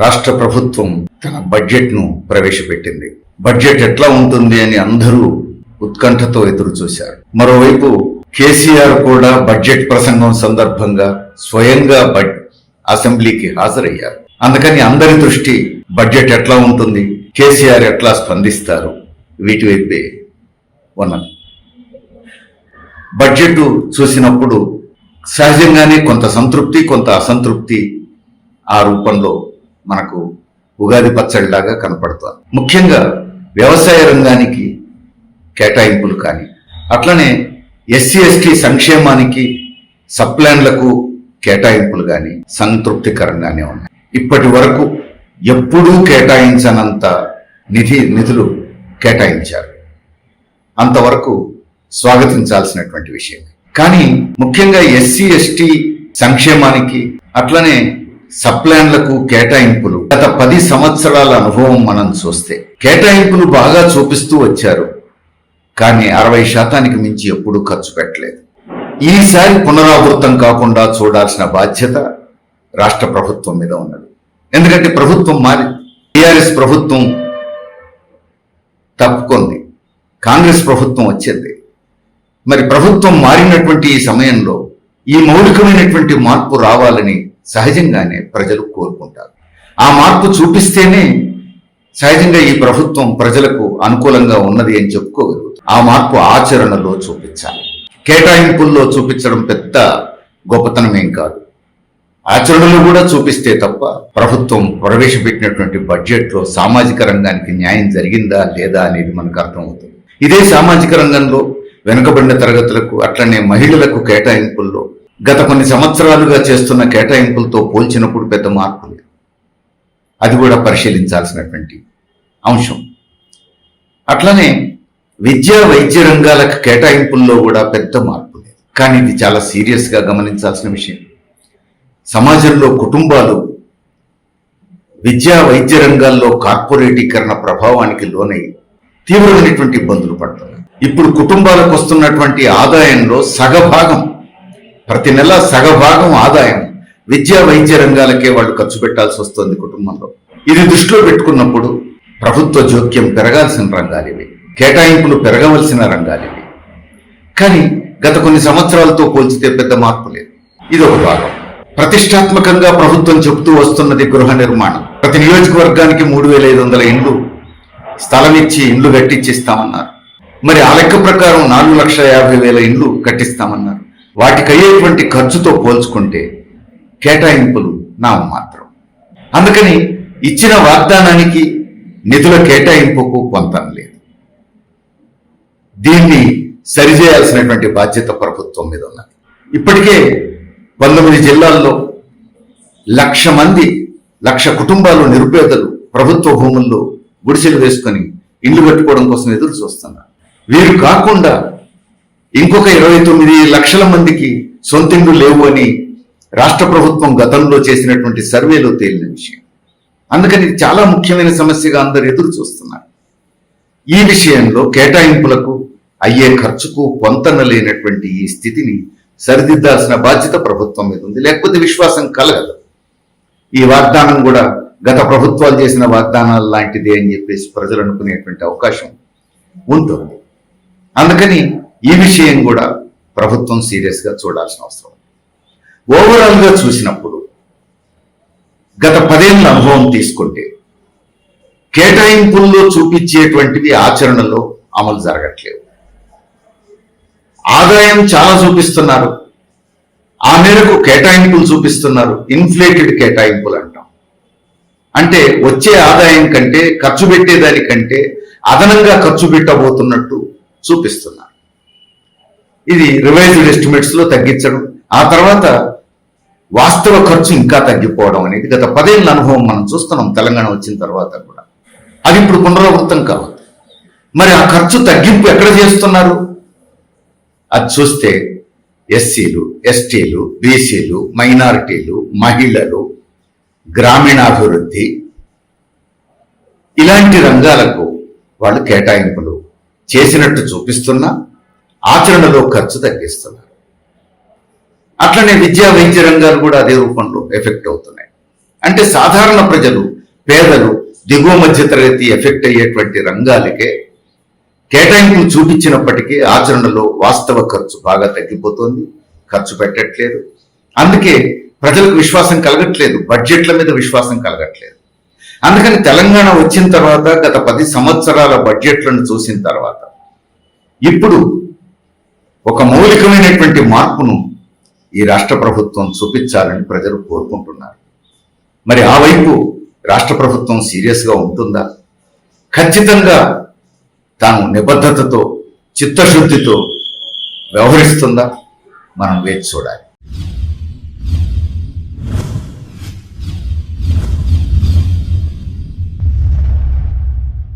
రాష్ట్ర ప్రభుత్వం తన బడ్జెట్ను ప్రవేశపెట్టింది. బడ్జెట్ ఎట్లా ఉంటుంది అని అందరూ ఉత్కంఠతో ఎదురు చూశారు. మరోవైపు కేసీఆర్ కూడా బడ్జెట్ ప్రసంగం సందర్భంగా స్వయంగా బడ్ అసెంబ్లీకి హాజరయ్యారు. అందుకని అందరి దృష్టి బడ్జెట్ ఎట్లా ఉంటుంది కేసీఆర్ ఎట్లా స్పందిస్తారు వీటి వైపే ఉన్నది. బడ్జెట్ చూసినప్పుడు సహజంగానే కొంత సంతృప్తి కొంత అసంతృప్తి ఆ రూపంలో మనకు ఉగాది పచ్చడిలాగా కనపడుతుంది ముఖ్యంగా వ్యవసాయ రంగానికి కేటాయింపులు కానీ అట్లనే ఎస్సీ ఎస్టీ సంక్షేమానికి సప్లాన్లకు కేటాయింపులు కానీ సంతృప్తికరంగానే ఉన్నాయి. ఇప్పటి వరకు ఎప్పుడూ కేటాయించనంత నిధి నిధులు కేటాయించారు. అంతవరకు స్వాగతించాల్సినటువంటి విషయం కానీ ముఖ్యంగా ఎస్సీ ఎస్టీ సంక్షేమానికి అట్లనే సప్లాన్లకు కేటాయింపులు. గత పది సంవత్సరాల అనుభవం మనం చూస్తే కేటాయింపులు బాగా చూపిస్తూ వచ్చారు. కానీ అరవై శాతానికి మించి ఎప్పుడూ ఖర్చు పెట్టలేదు. ఈసారి పునరావృతం కాకుండా చూడాల్సిన బాధ్యత రాష్ట్ర ప్రభుత్వం మీద ఉన్నది. ఎందుకంటే ప్రభుత్వం మారి టిఆర్ఎస్ ప్రభుత్వం తప్పుకుంది. కాంగ్రెస్ ప్రభుత్వం వచ్చింది. మరి ప్రభుత్వం మారినటువంటి ఈ సమయంలో ఈ మౌలికమైనటువంటి మార్పు రావాలని సహజంగానే ప్రజలు కోరుకుంటారు. ఆ మార్పు చూపిస్తేనే సహజంగా ఈ ప్రభుత్వం ప్రజలకు అనుకూలంగా ఉన్నది అని చెప్పుకోగలుగుతుంది ఆ మార్పు ఆచరణలో చూపించాలి. కేటాయింపుల్లో చూపించడం పెద్ద గొప్పతనం ఏం కాదు. ఆచరణలు కూడా చూపిస్తే తప్ప ప్రభుత్వం ప్రవేశపెట్టినటువంటి బడ్జెట్లో సామాజిక రంగానికి న్యాయం జరిగిందా లేదా అనేది మనకు అర్థమవుతుంది. ఇదే సామాజిక రంగంలో వెనుకబడిన తరగతులకు అట్లనే మహిళలకు కేటాయింపుల్లో గత కొన్ని సంవత్సరాలుగా చేస్తున్న కేటాయింపులతో పోల్చినప్పుడు పెద్ద మార్పు లేదు. అది కూడా పరిశీలించాల్సినటువంటి అంశం. అట్లనే విద్యా వైద్య రంగాలకు కేటాయింపుల్లో కూడా పెద్ద మార్పు లేదు. కానీ ఇది చాలా సీరియస్గా గమనించాల్సిన విషయం. సమాజంలో కుటుంబాలు విద్యా వైద్య రంగాల్లో కార్పొరేటీకరణ ప్రభావానికి లోనై తీవ్రమైనటువంటి ఇబ్బందులు పడుతున్నాయి ఇప్పుడు కుటుంబాలకు వస్తున్నటువంటి ఆదాయంలో సగభాగం ప్రతి నెల సగభాగం ఆదాయం విద్యా వైద్య రంగాలకే వాళ్ళు ఖర్చు పెట్టాల్సి వస్తుంది కుటుంబంలో. ఇది దృష్టిలో పెట్టుకున్నప్పుడు ప్రభుత్వ జోక్యం పెరగాల్సిన రంగాలివి కేటాయింపులు పెరగవలసిన రంగాలివి కానీ గత కొన్ని సంవత్సరాలతో పోల్చితే పెద్ద మార్పు లేదు. ఇది ఒక భాగం. ప్రతిష్టాత్మకంగా ప్రభుత్వం చెబుతూ వస్తున్నది గృహ నిర్మాణం. ప్రతి నియోజకవర్గానికి మూడు వేల ఐదు వందల ఇండ్లు స్థలం ఇచ్చి ఇండ్లు కట్టించిస్తామన్నారు. మరి ఆ లెక్క ప్రకారం నాలుగు లక్షల యాభై వేల ఇండ్లు కట్టిస్తామన్నారు. వాటికి అయ్యేటువంటి ఖర్చుతో పోల్చుకుంటే కేటాయింపులు నామమాత్రం అందుకని ఇచ్చిన వాగ్దానానికి నిధుల కేటాయింపుకు పొంతం లేదు. దీన్ని సరిచేయాల్సినటువంటి బాధ్యత ప్రభుత్వం మీద ఉన్నది. ఇప్పటికే పంతొమ్మిది జిల్లాల్లో లక్ష మంది లక్ష కుటుంబాలు నిరుపేదలు ప్రభుత్వ భూముల్లో గుడిసెలు వేసుకొని ఇల్లు కట్టుకోవడం కోసం ఎదురు చూస్తున్నారు. వీరు కాకుండా ఇంకొక ఇరవై తొమ్మిది లక్షల మందికి సొంతిండ్లు లేవు అని రాష్ట్ర ప్రభుత్వం గతంలో చేసినటువంటి సర్వేలో తేలిన విషయం. అందుకని ఇది చాలా ముఖ్యమైన సమస్యగా అందరు ఎదురు చూస్తున్నారు. ఈ విషయంలో కేటాయింపులకు అయ్యే ఖర్చుకు పొంతన లేనటువంటి ఈ స్థితిని సరిదిద్దాల్సిన బాధ్యత ప్రభుత్వం మీద ఉంది. లేకపోతే విశ్వాసం కలగదు. ఈ వాగ్దానం కూడా గత ప్రభుత్వాలు చేసిన వాగ్దానాలు లాంటిదే అని చెప్పేసి ప్రజలు అనుకునేటువంటి అవకాశం ఉంటుంది. అందుకని ఈ విషయం కూడా ప్రభుత్వం సీరియస్గా చూడాల్సిన అవసరం. ఓవరాల్గా ఓవరాల్గా చూసినప్పుడు గత పదేళ్ళ అనుభవం తీసుకుంటే కేటాయింపుల్లో చూపించేటువంటివి ఆచరణలో అమలు జరగట్లేవు ఆదాయం చాలా చూపిస్తున్నారు. ఆ మేరకు కేటాయింపులు చూపిస్తున్నారు. ఇన్ఫ్లేటెడ్ కేటాయింపులు అంటాం. అంటే వచ్చే ఆదాయం కంటే ఖర్చు పెట్టేదానికంటే అదనంగా ఖర్చు పెట్టబోతున్నట్టు చూపిస్తున్నారు. ఇది రివైజ్డ్ ఎస్టిమేట్స్లో తగ్గించడం ఆ తర్వాత వాస్తవ ఖర్చు ఇంకా తగ్గిపోవడం అనేది గత పదేళ్ళ అనుభవం మనం చూస్తున్నాం తెలంగాణ వచ్చిన తర్వాత కూడా. అది ఇప్పుడు పునరావృతం కావద్దు. మరి ఆ ఖర్చు తగ్గింపు ఎక్కడ చేస్తున్నారు? అది చూస్తే ఎస్సీలు ఎస్టీలు బీసీలు మైనారిటీలు మహిళలు గ్రామీణాభివృద్ధి ఇలాంటి రంగాలకు వాళ్ళు కేటాయింపులు చేసినట్టు చూపిస్తున్నా ఆచరణలో ఖర్చు తగ్గిస్తున్నారు. అట్లనే విద్యా వైద్య రంగాలు కూడా అదే రూపంలో ఎఫెక్ట్ అవుతున్నాయి. అంటే సాధారణ ప్రజలు పేదలు దిగువ మధ్య తరగతి ఎఫెక్ట్ అయ్యేటువంటి రంగాలకే కేటాయింపులు చూపించినప్పటికీ ఆచరణలో వాస్తవ ఖర్చు బాగా తగ్గిపోతుంది ఖర్చు పెట్టట్లేదు. అందుకే ప్రజలకు విశ్వాసం కలగట్లేదు బడ్జెట్ల మీద విశ్వాసం కలగట్లేదు. అందుకని తెలంగాణ వచ్చిన తర్వాత గత పది సంవత్సరాల బడ్జెట్లను చూసిన తర్వాత ఇప్పుడు ఒక మౌలికమైనటువంటి మార్పును ఈ రాష్ట్ర ప్రభుత్వం చూపించాలని ప్రజలు కోరుకుంటున్నారు. మరి ఆ వైపు రాష్ట్ర ప్రభుత్వం సీరియస్గా ఉంటుందా? ఖచ్చితంగా తాను నిబద్ధతతో చిత్తశుద్ధితో వ్యవహరిస్తుందా? మనం వేచి చూడాలి.